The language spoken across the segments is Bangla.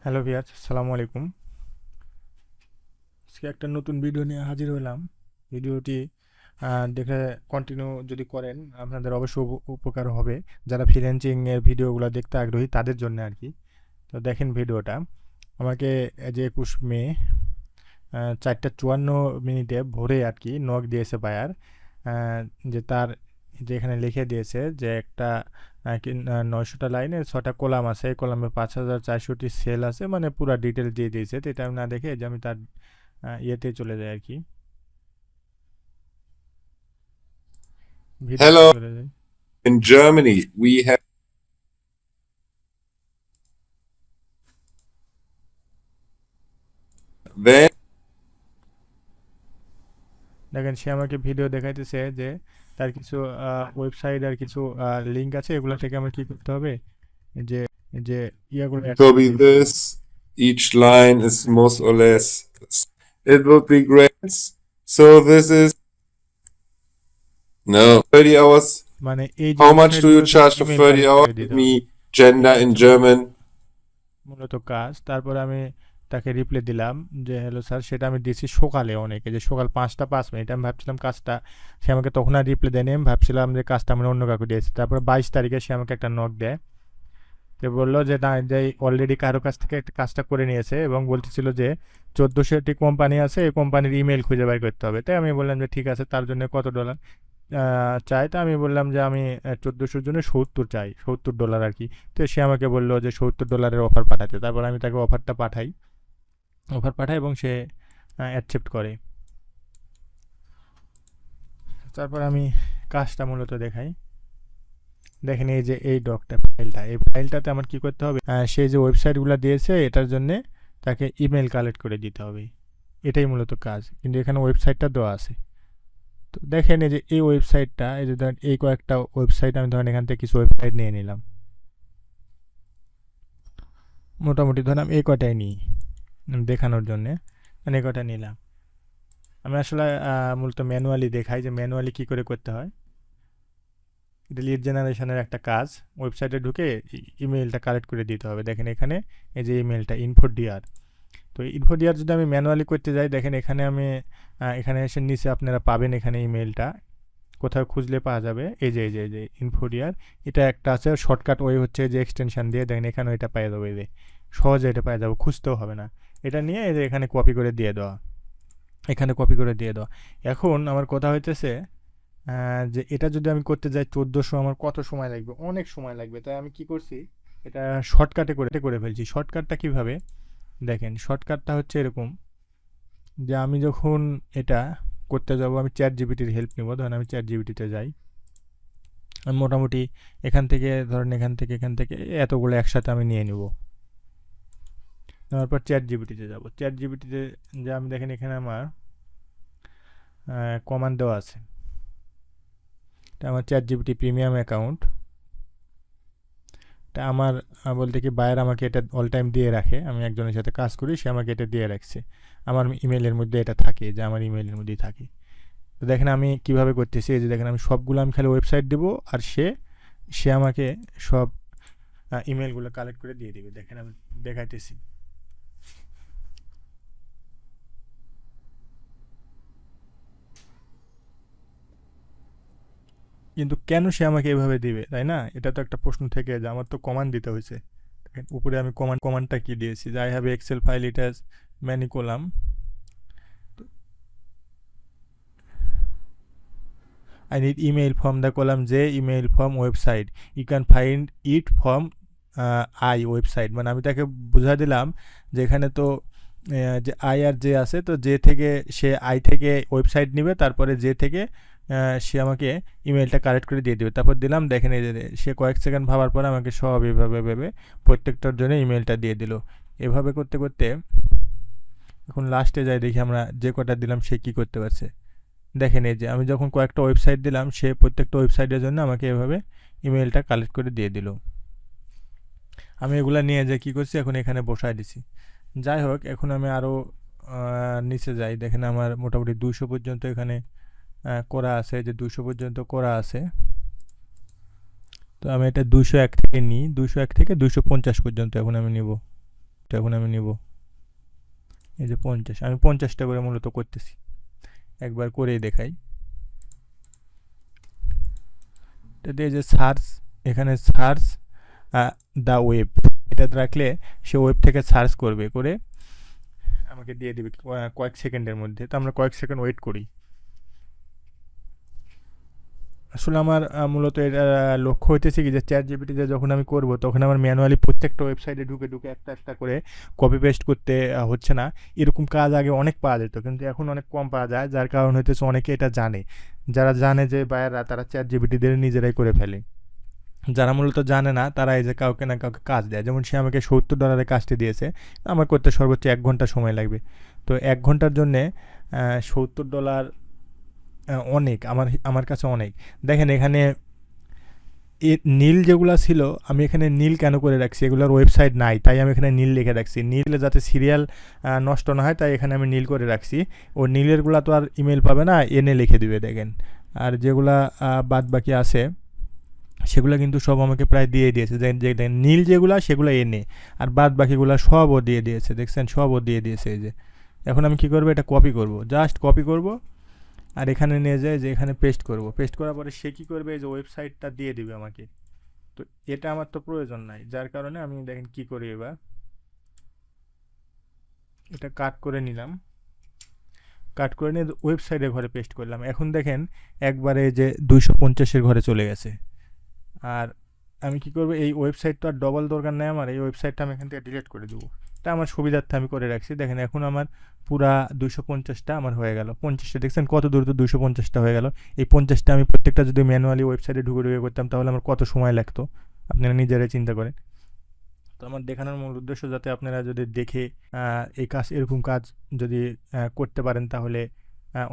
হ্যালো ভিয়াজ আসসালামু আলাইকুম। আজকে একটা নতুন ভিডিও নিয়ে হাজির হলাম। ভিডিওটি দেখে কন্টিনিউ যদি করেন, আপনাদের অবশ্যই উপ- উপকার হবে। যারা ফ্রিল্যান্সিং এর ভিডিওগুলো দেখতে আগ্রহী, তাদের জন্য আর কি। তো দেখেন ভিডিওটা। আমাকে যে একুশ মে চারটা চুয়ান্ন মিনিটে ভোরে আর কি নক দিয়েছে বায়ার যে তার যে এখানে লিখে দিয়েছে যে একটা নয়শোটা লাইনে ছটা কলাম আছে। এই কলামে পাঁচ হাজার চারশোটি সেল আছে মানে পুরো ডিটেল দিয়ে দিয়েছে। তো এটা আমি না দেখে যে আমি তার ইয়েতে চলে যাই আর কি Hello. In Germany, we have দেখেন সে আমাকে ভিডিও দেখাইতেছে যে তার কিছু ওয়েবসাইট আর কিছু লিংক আছে এগুলো থেকে আমার কি করতে হবে? যে যে ইয়াগুলো তো বিদেশ each line is most or less it will be great so this is no 30 hours মানে এই how much do you charge for 30 hours me gender in German মূলত কাজ তারপর আমি তাকে রিপ্লাই দিলাম যে হ্যালো স্যার সেটা আমি দিয়েছি সকালে অনেকে, যে সকাল পাঁচটা, পাঁচ মিনিট। আমি ভাবছিলাম কাজটা, সে আমাকে তখন আর রিপ্লাই দেয়নি। আমি ভাবছিলাম যে কাজটা আমি অন্য কাউকে দিয়েছি। তারপরে বাইশ তারিখে সে আমাকে একটা নক দেয়। যে বলল যে, না যে অলরেডি কারও কাছ থেকে একটা কাজটা করে নিয়েছে এবং বলতেছিল যে, চোদ্দোশো একটি কোম্পানি আছে, এই কোম্পানির ইমেল খুঁজে বের করতে হবে। তাই আমি বললাম যে, ঠিক আছে, তার জন্য কত ডলার চাই? তো আমি বললাম যে, আমি চোদ্দোশোর জন্য সত্তর চাই, সত্তর ডলার আর কি। তো সে আমাকে বলল যে, সত্তর ডলারের অফার পাঠাতে। তারপর আমি তাকে অফারটা পাঠাই। অফার পাঠায় এবং সে অ্যাকসেপ্ট করে। তারপর আমি কাজটা মূলত দেখাই। দেখেন এই যে এই ডকটা ফাইলটা এই ফাইলটাতে আমার কি করতে হবে? সে যে ওয়েবসাইটগুলো দিয়েছে, এটার জন্যে তাকে ইমেল কালেক্ট করে দিতে হবে। এটাই মূলত কাজ। কিন্তু এখানে ওয়েবসাইটটা দেওয়া আছে। তো দেখেন এই যে এই ওয়েবসাইটটা এই যে ধরেন এই কয়েকটা ওয়েবসাইট আমি ধরেন এখান থেকে কিছু ওয়েবসাইট নিয়ে নিলাম। মোটামুটি ধরেন আমি এই কটাই নিই। দেখানোর জন্যে। মানে কটা নিলাম। আমি আসলে মূলত ম্যানুয়ালি দেখাই যে ম্যানুয়ালি কী করে করতে হয়। এটা লিড জেনারেশনের একটা কাজ। ওয়েবসাইটে ঢুকে ইমেলটা কালেক্ট করে দিতে হবে। দেখেন এখানে এই যে ইমেলটা ইনফো ডিআর তো ইনফো ডিআর যদি আমি ম্যানুয়ালি করতে যাই, দেখেন এখানে আমি এখানে এসে নিচে আপনারা পাবেন এখানে ইমেলটা কোথাও খুঁজলে পাওয়া যাবে। এই যে এই যে এই যে ইনফো ডিআর এটা একটা আছে শর্টকাট ওয়ে হচ্ছে যে এক্সটেনশন দিয়ে। দেখেন এখানে এটা পেয়ে যাব। সহজে এটা পেয়ে যাব। খুঁজতেও হবে না। এটা নিয়ে এখানে কপি করে দিয়ে দেওয়া। এখানে কপি করে দিয়ে দেওয়া। এখন আমার কথা হইতেছে যে এটা যদি আমি করতে যাই চোদ্দোশো, আমার কত সময় লাগবে? অনেক সময় লাগবে। তাই আমি কি করছি? এটা শর্টকাটে করে করে ফেলছি। শর্টকাটটা কীভাবে? দেখেন শর্টকাটটা হচ্ছে এরকম যে আমি যখন এটা করতে যাব, আমি চ্যাট জিবিটির হেল্প নিব। ধরেন আমি চ্যাট জিবিটিতে যাই। আমি মোটামুটি এখান থেকে, ধরেন এখান থেকে এখান থেকে এতগুলো একসাথে আমি নিয়ে নিব। নেওয়ার পর চ্যাট জিবিটিতে যাব। চ্যাট জিবিটিতে যে আমি দেখেন এখানে আমার কমান্ড দেওয়া আছে। এটা আমার চ্যাট জিবিটি প্রিমিয়াম অ্যাকাউন্ট এটা আমার বলতে কি বায়ার আমাকে এটা অল টাইম দিয়ে রাখে। আমি একজনের সাথে কাজ করি, সে আমাকে এটা দিয়ে রাখছে। আমার ইমেলের মধ্যে এটা থাকে, যে আমার ইমেলের মধ্যেই থাকে। তো দেখেন আমি কীভাবে করতেছি যে দেখেন আমি সবগুলো আমি খালি ওয়েবসাইট দেবো আর সে সে আমাকে সব ইমেলগুলো কালেক্ট করে দিয়ে দেবে। দেখেন আমি দেখাইতেছি। কিন্তু কেন সে আমাকে এভাবে দিবে তাই না? এটা তো একটা প্রশ্ন থেকে যে আমার তো কমান্ড দিতে হয়েছে। উপরে আমি কমান্ড কমান্ডটা কি দিয়েছি? যে I have excel file it has many column need email from the column J email from website. You can find it from uh, I website. মানে আমি তাকে বুঝা দিলাম যে এখানে তো যে আই আর জে আছে তো জে থেকে সে আই থেকে ওয়েবসাইট নিবে তারপরে জে থেকে সে আমাকে ইমেলটা কালেক্ট করে দিয়ে দেবে। তারপর দিলাম, দেখেন এই যে, সে কয়েক সেকেন্ড ভাবার পর আমাকে সব এভাবে ভেবে প্রত্যেকটার জন্য ইমেলটা দিয়ে দিল। এভাবে করতে করতে এখন লাস্টে যাই দেখি আমরা যে কটা দিলাম সে কি করতে পারছে। দেখেন এই যে, আমি যখন কয়েকটা ওয়েবসাইট দিলাম, সে প্রত্যেকটা ওয়েবসাইটের জন্য আমাকে এভাবে ইমেলটা কালেক্ট করে দিয়ে দিল। আমি এগুলা নিয়ে যে কী করছি, এখন এখানে বসায় দিছি। যাই হোক, এখন আমি আরও নিচে যাই। দেখেন আমার মোটামুটি দুশো পর্যন্ত এখানে করা আছে, যে দুশো পর্যন্ত করা আছে। তো আমি এটা দুশো এক থেকে নিই। দুশো এক থেকে দুশো পঞ্চাশ পর্যন্ত এখন আমি নিব। তো এখন আমি নিব। এই যে পঞ্চাশ। আমি পঞ্চাশটা করে মূলত করতেছি। একবার করেই দেখাই। এটাতে যে সার্চ, এখানে সার্চ দ্য ওয়েব। এটা রাখলে সে ওয়েব থেকে সার্চ করবে, করে আমাকে দিয়ে দেবে কয়েক সেকেন্ডের মধ্যে। তো আমরা কয়েক সেকেন্ড ওয়েট করি। আসলে আমার মূলত আহ, লক্ষ্য হইতেছে কি যে চ্যাট জিপিটিতে যখন আমি করব তখন আমার ম্যানুয়ালি প্রত্যেকটা ওয়েবসাইটে ঢুকে ঢুকে একটা একটা করে কপি পেস্ট করতে হচ্ছে না। এরকম কাজ আগে অনেক পাওয়া যেত কিন্তু এখন অনেক কম পাওয়া যায় যার কারণ হইতেছে অনেকে এটা জানে। যারা জানে যে বায়াররা তারা চ্যাট জিপিটিদের নিজেরাই করে ফেলে। যারা মূলত জানে না তারা এই যে কাউকে না কাউকে কাজ দেয়। যেমন সে আমাকে সত্তর ডলারের কাজটি দিয়েছে আমার করতে সর্বোচ্চ এক ঘণ্টা সময় লাগবে। তো এক ঘণ্টার জন্যে সত্তর ডলার অনেক, আমার আমার কাছে অনেক। দেখেন এখানে এ, নীল যেগুলো ছিল, আমি এখানে নীল কেন করে রাখছি? এগুলোর ওয়েবসাইট নাই, তাই আমি এখানে নীল লিখে রাখছি। নীলে যাতে সিরিয়াল নষ্ট না হয়, তাই এখানে আমি নীল করে রাখছি। ও নীলেরগুলো তো আর ইমেল পাবে না এনে লিখে দিবে, দেখেন। আর যেগুলা বাদ বাকি আছে, সেগুলো কিন্তু সব আমাকে প্রায় দিয়ে দিয়েছে। দেখেন নীল যেগুলো, সেগুলো এনে আর বাদ বাকিগুলো সবও দিয়ে দিয়েছে, দেখছেন? সবও দিয়ে দিয়েছে, এই যে। এখন আমি কি করব? এটা কপি করব। জাস্ট কপি করব। আর এখানে নিয়ে যায় যে এখানে পেস্ট করব। পেস্ট করার পরে সে কী করবে? এই যে ওয়েবসাইটটা দিয়ে দিবে আমাকে। তো এটা আমার তো প্রয়োজন নাই। যার কারণে আমি দেখেন কি করি এবার? এটা কাট করে নিলাম। কাট করে নিয়ে ওয়েবসাইটে ঘরে পেস্ট করলাম। এখন দেখেন একবারে যে দুইশো পঞ্চাশের ঘরে চলে গেছে। আর আমি কি করব? এই ওয়েবসাইট তো আর ডবল দরকার নেই আমার। এই ওয়েবসাইটটা আমি এখান থেকে ডিলিট করে দেবো। এটা আমার সুবিধার্থে আমি করে রাখছি। দেখেন, এখন আমার পুরা দুশো পঞ্চাশটা আমার হয়ে গেল। পঞ্চাশটা, দেখছেন কত দ্রুত দুশো পঞ্চাশটা হয়ে গেল। এই পঞ্চাশটা আমি প্রত্যেকটা যদি ম্যানুয়ালি ওয়েবসাইটে ঢুকে ঢুকে করতাম, তাহলে আমার কত সময় লাগতো? আপনারা নিজেরাই চিন্তা করেন। তো আমার দেখানোর মূল উদ্দেশ্য যাতে আপনারা যদি দেখে এই কাজ, এরকম কাজ যদি করতে পারেন, তাহলে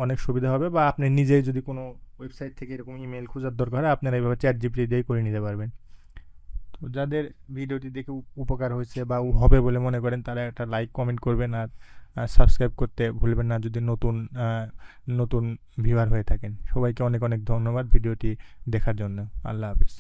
অনেক সুবিধা হবে। বা আপনি নিজেই যদি কোনো ওয়েবসাইট থেকে এরকম ইমেল খোঁজার দরকার হয়, আপনারা এইভাবে চ্যাট জিপিটি দিয়ে করে নিতে পারবেন। তো যাদের ভিডিওটি দেখে উপকার হয়েছে বা হবে বলে মনে করেন, তারা একটা লাইক কমেন্ট করবেন আর সাবস্ক্রাইব করতে ভুলবেন না যদি নতুন নতুন ভিউয়ার হয়ে থাকেন। সবাইকে অনেক অনেক ধন্যবাদ ভিডিওটি দেখার জন্য। আল্লাহ হাফিজ।